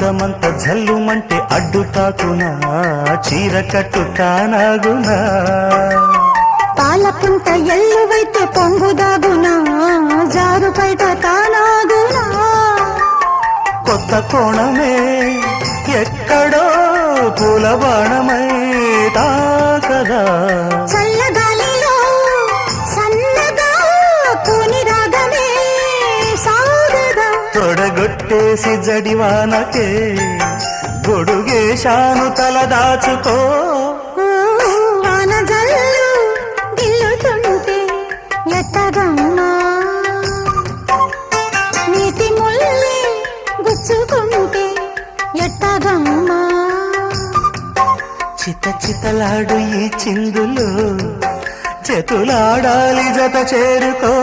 అందమంత జల్లుమంటే అడ్డు తాకునా చీర కట్టు తానాగునా పాలపుంట ఎల్లువైతే పొంగుదాగునా జారు బయట తానాగునా? కొత్త కోణమే ఎక్కడో పూల బాణమై తొడగొట్టేసి జడివానకే గొడుగేశాను తల దాచుకో. చిత చితలాడు ఈ చిందులు చేతులాడాలి జత చేరుకో.